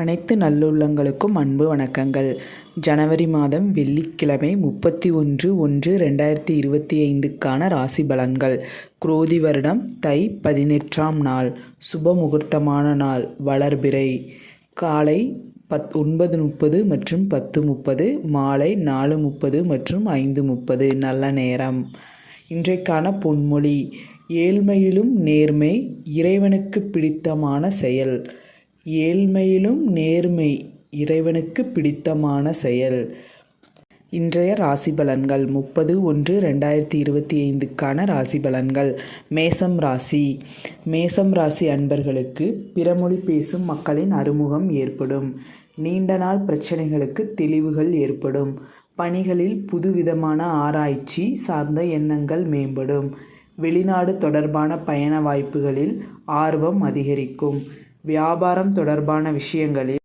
அனைத்து நல்லுள்ளங்களுக்கும் அன்பு வணக்கங்கள். ஜனவரி மாதம் வெள்ளிக்கிழமை முப்பத்தி ஒன்று ஒன்று ரெண்டாயிரத்தி இருபத்தி ஐந்துக்கான ராசி பலன்கள். குரோதி வருடம் தை பதினெட்டாம் நாள் சுப முகூர்த்தமான நாள் வளர்பிறை. காலை பத் ஒன்பது முப்பது மற்றும் பத்து முப்பது மாலை நாலு முப்பது மற்றும் ஐந்து முப்பது. நல்ல நேரம். இன்றைக்கான பொன்மொழி ஏழ்மையிலும் நேர்மை இறைவனுக்கு பிடித்தமான செயல். ஏழ்மையிலும் நேர்மை இறைவனுக்கு பிடித்தமான செயல். இன்றைய ராசி பலன்கள் முப்பது ஒன்று ரெண்டாயிரத்தி இருபத்தி ஐந்துக்கான ராசி பலன்கள் மேசம் ராசி. மேசம் ராசி அன்பர்களுக்கு பிறமொழி பேசும் மக்களின் அறிமுகம் ஏற்படும். நீண்ட நாள் பிரச்சனைகளுக்கு தெளிவுகள் ஏற்படும். பணிகளில் புதுவிதமான ஆராய்ச்சி சார்ந்த எண்ணங்கள் மேம்படும். வெளிநாடு தொடர்பான பயண வாய்ப்புகளில் ஆர்வம் அதிகரிக்கும். வியாபாரம் தொடர்பான விஷயங்களில்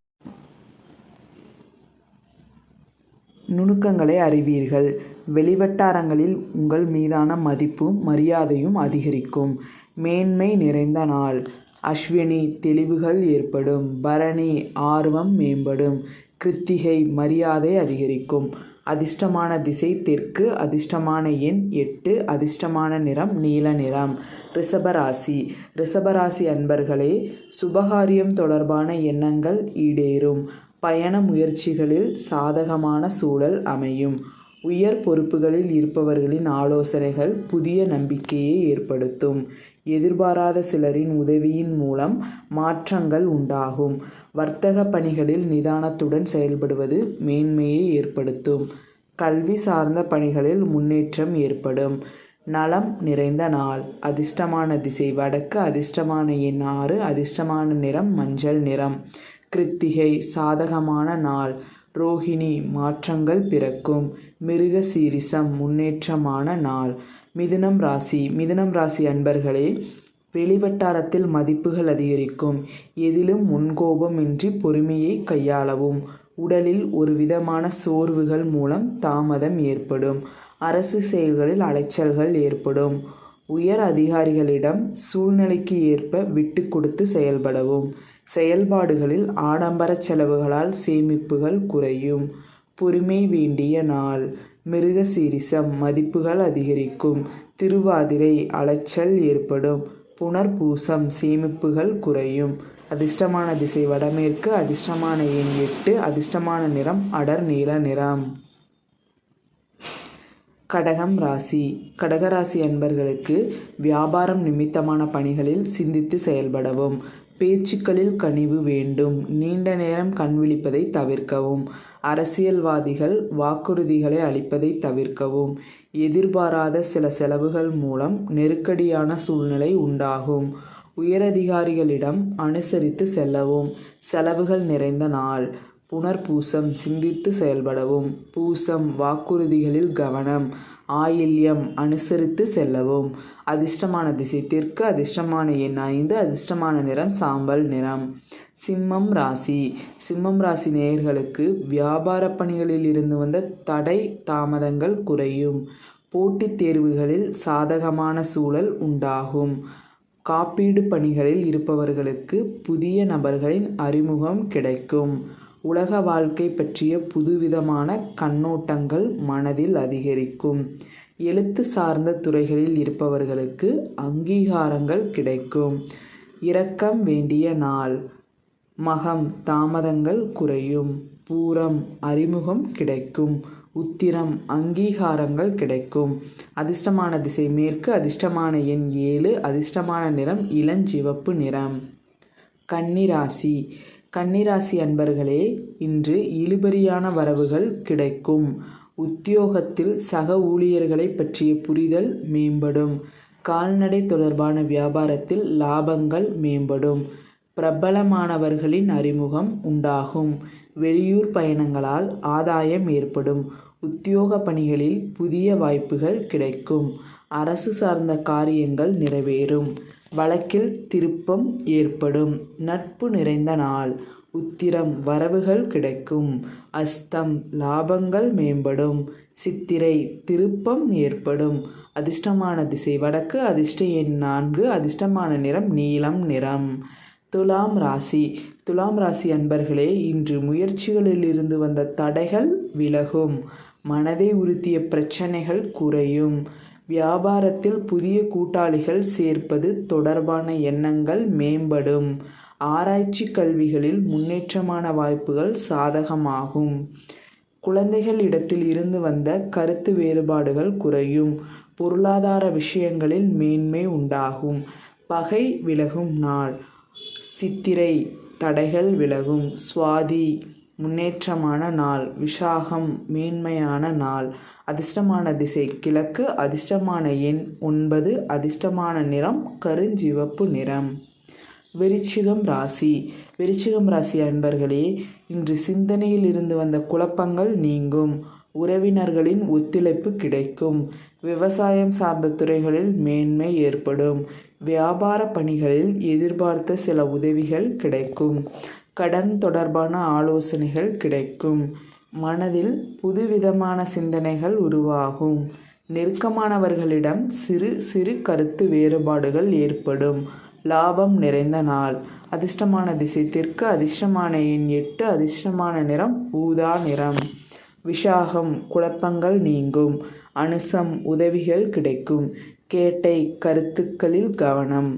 நுணுக்கங்களை அறிவீர்கள். வெளிவட்டாரங்களில் உங்கள் மீதான மதிப்பும் மரியாதையும் அதிகரிக்கும். மேன்மை நிறைந்த நாள். அஸ்வினி தெளிவுகள் ஏற்படும். பரணி ஆர்வம் மேம்படும். கிருத்திகை மரியாதை அதிகரிக்கும். அதிர்ஷ்டமான திசை தெற்கு அதிர்ஷ்டமான எண் எட்டு அதிர்ஷ்டமான நிறம் நீல நிறம். ரிஷபராசி. ரிஷபராசி அன்பர்களே சுபகாரியம் தொடர்பான எண்ணங்கள் ஈடேறும். பயண முயற்சிகளில் சாதகமான சூழல் அமையும். உயர் பொறுப்புகளில் இருப்பவர்களின் ஆலோசனைகள் புதிய நம்பிக்கையை ஏற்படுத்தும். எதிர்பாராத சிலரின் உதவியின் மூலம் மாற்றங்கள் உண்டாகும். வர்த்தக பணிகளில் நிதானத்துடன் செயல்படுவது மேன்மையை ஏற்படுத்தும். கல்வி சார்ந்த பணிகளில் முன்னேற்றம் ஏற்படும். நலம் நிறைந்த நாள். அதிர்ஷ்டமான திசை. வடக்கு அதிர்ஷ்டமான எண். ஆறு அதிர்ஷ்டமான நிறம். மஞ்சள் நிறம். கிருத்திகை. சாதகமான நாள். ரோஹிணி மாற்றங்கள் பிறக்கும். மிருக சீரிசம் முன்னேற்றமான நாள். மிதுனம் ராசி. மிதுனம் ராசி அன்பர்களே வெளிவட்டாரத்தில் மதிப்புகள் அதிகரிக்கும். எதிலும் முன்கோபமின்றி பொறுமையை கையாளவும். உடலில் ஒரு விதமான சோர்வுகள் மூலம் தாமதம் ஏற்படும். அரசு செயல்களில் அலைச்சல்கள் ஏற்படும். உயர் அதிகாரிகளிடம் சூழ்நிலைக்கு ஏற்ப விட்டு கொடுத்து செயல்படவும். செயல்பாடுகளில் ஆடம்பர செலவுகளால் சேமிப்புகள் குறையும். பொறுமை வேண்டிய நாள். மிருக சீரிசம் மதிப்புகள் அதிகரிக்கும். திருவாதிரை அலைச்சல் ஏற்படும். புனர்பூசம் சேமிப்புகள் குறையும். அதிர்ஷ்டமான திசை வடமேற்கு அதிர்ஷ்டமான எண் எட்டு அதிர்ஷ்டமான நிறம் அடர் நீல நிறம். கடகம் ராசி. கடகராசி அன்பர்களுக்கு வியாபாரம் நிமித்தமான பணிகளில் சிந்தித்து செயல்படவும். பேச்சுக்களில் கனிவு வேண்டும். நீண்ட நேரம் கண்விழிப்பதை தவிர்க்கவும். அரசியல்வாதிகள் வாக்குறுதிகளை அளிப்பதை தவிர்க்கவும். எதிர்பாராத சில செலவுகள் மூலம் நெருக்கடியான சூழ்நிலை உண்டாகும். உயரதிகாரிகளிடம் அனுசரித்து செல்லவும். செலவுகள் நிறைந்த நாள். புனர்பூசம் சிந்தித்து செயல்படவும் பூசம் வாக்குறுதிகளில் கவனம் ஆயில்யம் அனுசரித்து செல்லவும். அதிர்ஷ்டமான திசை தெற்கு அதிர்ஷ்டமான எண் ஐந்து அதிர்ஷ்டமான நிறம் சாம்பல் நிறம். சிம்மம் ராசி. சிம்மம் ராசி நேயர்களுக்கு வியாபார பணிகளில் இருந்து வந்த தடை தாமதங்கள் குறையும். போட்டித் தேர்வுகளில் சாதகமான சூழல் உண்டாகும். காப்பீடு பணிகளில் இருப்பவர்களுக்கு புதிய நபர்களின் அறிமுகம் கிடைக்கும். உலக வாழ்க்கை பற்றிய புதுவிதமான கண்ணோட்டங்கள் மனதில் அதிகரிக்கும். எழுத்து சார்ந்த துறைகளில் இருப்பவர்களுக்கு அங்கீகாரங்கள் கிடைக்கும். இரக்கம் வேண்டிய நாள். மகம் தாமதங்கள் குறையும். பூரம் அறிமுகம் கிடைக்கும். உத்திரம் அங்கீகாரங்கள் கிடைக்கும். அதிர்ஷ்டமான திசை மேற்கு அதிர்ஷ்டமான எண் ஏழு அதிர்ஷ்டமான நிறம் இளஞ்சிவப்பு நிறம். கன்னிராசி. கன்னிராசி அன்பர்களே இன்று இழுபறியான வரவுகள் கிடைக்கும். உத்தியோகத்தில் சக ஊழியர்களை பற்றிய புரிதல் மேம்படும். கால்நடை தொடர்பான வியாபாரத்தில் லாபங்கள் மேம்படும். பிரபலமானவர்களின் அறிமுகம் உண்டாகும். வெளியூர் பயணங்களால் ஆதாயம் ஏற்படும். உத்தியோக பணிகளில் புதிய வாய்ப்புகள் கிடைக்கும். அரசு சார்ந்த காரியங்கள் நிறைவேறும். வழக்கில் திருப்பம் ஏற்படும். நட்பு நிறைந்த நாள். உத்திரம் வரவுகள் கிடைக்கும். அஸ்தம் லாபங்கள் மேம்படும். சித்திரை திருப்பம் ஏற்படும். அதிர்ஷ்டமான திசை வடக்கு அதிர்ஷ்ட எண் நான்கு அதிர்ஷ்டமான நிறம் நீலம் நிறம். துலாம் ராசி. துலாம் ராசி அன்பர்களே இன்று முயற்சிகளில் இருந்து வந்த தடைகள் விலகும். மனதை உறுத்திய பிரச்சனைகள் குறையும். வியாபாரத்தில் புதிய கூட்டாளிகள் சேர்ப்பது தொடர்பான எண்ணங்கள் மேம்படும். ஆராய்ச்சி கல்விகளில் முன்னேற்றமான வாய்ப்புகள் சாதகமாகும். குழந்தைகள் இடத்தில் இருந்து வந்த கருத்து வேறுபாடுகள் குறையும். பொருளாதார விஷயங்களில் மேன்மை உண்டாகும். பகை விலகும் நாள். சித்திரை தடைகள் விலகும். சுவாதி முன்னேற்றமான நாள் விஷாகம் மேன்மையான நாள். அதிர்ஷ்டமான திசை கிழக்கு. அதிர்ஷ்டமான எண் ஒன்பது. அதிர்ஷ்டமான நிறம் கருஞ்சிவப்பு நிறம். விருச்சிகம் ராசி. விருச்சிகம் ராசி அன்பர்களே இன்று சிந்தனையில் இருந்து வந்த குழப்பங்கள் நீங்கும். உறவினர்களின் ஒத்துழைப்பு கிடைக்கும். விவசாயம் சார்ந்த துறைகளில் மேன்மை ஏற்படும். வியாபார பணிகளில் எதிர்பார்த்த சில உதவிகள் கிடைக்கும். கடன் தொடர்பான ஆலோசனைகள் கிடைக்கும். மனதில் புதுவிதமான சிந்தனைகள் உருவாகும். நெருக்கமானவர்களிடம் சிறு சிறு கருத்து வேறுபாடுகள் ஏற்படும். லாபம் நிறைந்த நாள். அதிர்ஷ்டமான திசை தெற்கு அதிர்ஷ்டமான எண் எட்டு அதிர்ஷ்டமான நிறம் ஊதா நிறம். விஷாகம் குழப்பங்கள் நீங்கும். அனுசம் உதவிகள் கிடைக்கும். கேட்டை கருத்துக்களில் கவனம்.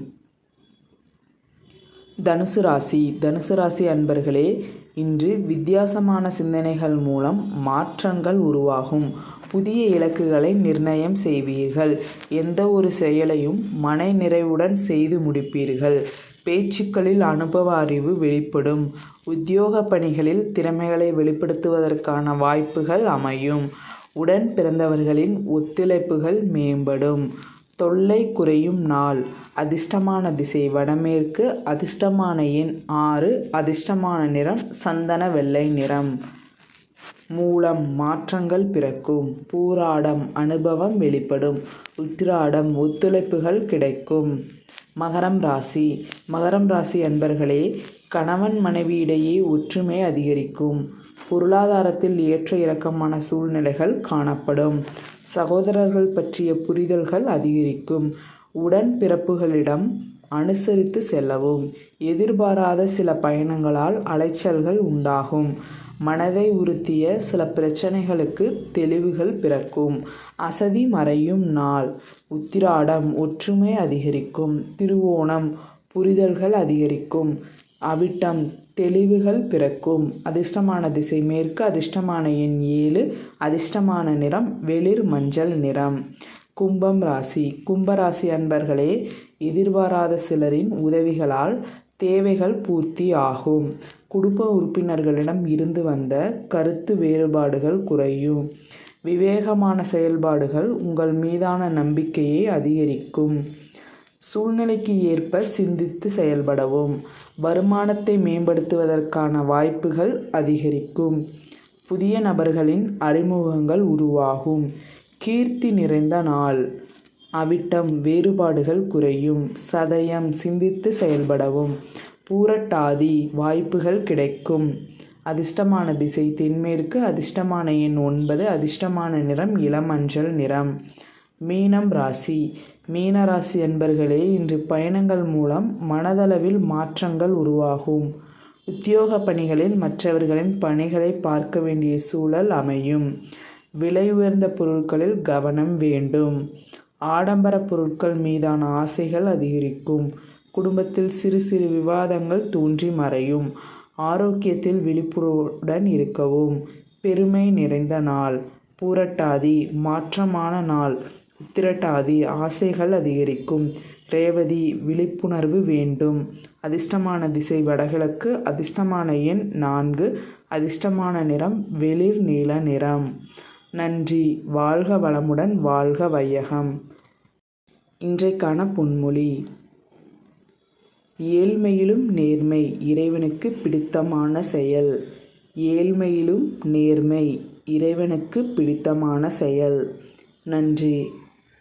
தனுசு ராசி. தனுசு ராசி அன்பர்களே இன்று வித்தியாசமான சிந்தனைகள் மூலம் மாற்றங்கள் உருவாகும். புதிய இலக்குகளை நிர்ணயம் செய்வீர்கள். எந்த ஒரு செயலையும் மன நிறைவுடன் செய்து முடிப்பீர்கள். பேச்சுக்களில் அனுபவ அறிவு வெளிப்படும். உத்தியோக பணிகளில் திறமைகளை வெளிப்படுத்துவதற்கான வாய்ப்புகள் அமையும். உடன் பிறந்தவர்களின் ஒத்துழைப்புகள் மேம்படும். தொல்லை குறையும் நாள். அதிர்ஷ்டமான திசை வடமேற்கு அதிர்ஷ்டமான எண் ஆறு அதிர்ஷ்டமான நிறம் சந்தன வெள்ளை நிறம். மூலம் மாற்றங்கள் பிறக்கும். பூராடம் அனுபவம் வெளிப்படும். உத்திராடம் ஒத்துழைப்புகள் கிடைக்கும். மகரம் ராசி. மகரம் ராசி அன்பர்களே கணவன் மனைவியிடையே ஒற்றுமை அதிகரிக்கும். பொருளாதாரத்தில் ஏற்ற இறக்கமான சூழ்நிலைகள் காணப்படும். சகோதரர்கள் பற்றிய புரிதல்கள் அதிகரிக்கும். உடன் பிறப்புகளிடம் அனுசரித்து செல்லவும். எதிர்பாராத சில பயணங்களால் அலைச்சல்கள் உண்டாகும். மனதை உறுத்திய சில பிரச்சனைகளுக்கு தெளிவுகள் பிறக்கும். அசதி மறையும் நாள். உத்திராடம் ஒற்றுமை அதிகரிக்கும். திருவோணம். புரிதல்கள் அதிகரிக்கும். அவிட்டம் தெளிவுகள் பிறக்கும். அதிர்ஷ்டமான திசை மேற்கு அதிர்ஷ்டமான எண் ஏழு அதிர்ஷ்டமான நிறம் வெளிர் மஞ்சள் நிறம். கும்பம் ராசி. கும்பராசி அன்பர்களே எதிர்பாராத சிலரின் உதவிகளால் தேவைகள் பூர்த்தி ஆகும். குடும்ப உறுப்பினர்களிடம் இருந்து வந்த கருத்து வேறுபாடுகள் குறையும். விவேகமான செயல்பாடுகள் உங்கள் மீதான நம்பிக்கையை அதிகரிக்கும். சூழ்நிலைக்கு ஏற்ப சிந்தித்து செயல்படவும். வருமானத்தை மேம்படுத்துவதற்கான வாய்ப்புகள் அதிகரிக்கும். புதிய நபர்களின் அறிமுகங்கள் உருவாகும். கீர்த்தி நிறைந்த நாள். அவிட்டம் வேறுபாடுகள் குறையும். சதயம் சிந்தித்து செயல்படவும். பூரட்டாதி வாய்ப்புகள் கிடைக்கும். அதிர்ஷ்டமான திசை தென்மேற்கு அதிர்ஷ்டமான எண் ஒன்பது அதிர்ஷ்டமான நிறம் இளமஞ்சள் நிறம். மீனம் ராசி. மீன ராசி என்பர்களே இன்று பயணங்கள் மூலம் மனதளவில் மாற்றங்கள் உருவாகும். உத்தியோக பணிகளில் மற்றவர்களின் பணிகளை பார்க்க வேண்டிய சூழல் அமையும். விலை உயர்ந்த பொருட்களில் கவனம் வேண்டும். ஆடம்பர பொருட்கள் மீதான ஆசைகள் அதிகரிக்கும். குடும்பத்தில் சிறு சிறு விவாதங்கள் தோன்றி மறையும். ஆரோக்கியத்தில் விழிப்புடன் இருக்கவும். பெருமை நிறைந்த நாள். பூரட்டாதி மாற்றமான நாள். உத்திரட்டாதி ஆசைகள் அதிகரிக்கும். ரேவதி விழிப்புணர்வு வேண்டும். அதிர்ஷ்டமான திசை வடகிழக்கு அதிர்ஷ்டமான எண் நான்கு அதிர்ஷ்டமான நிறம் வெளிர் நீல நிறம். நன்றி. வாழ்க வளமுடன் வாழ்க வையகம். இன்றைக்கான பொன்மொழி. ஏழ்மையிலும் நேர்மை இறைவனுக்கு பிடித்தமான செயல். ஏழ்மையிலும் நேர்மை இறைவனுக்கு பிடித்தமான செயல். நன்றி.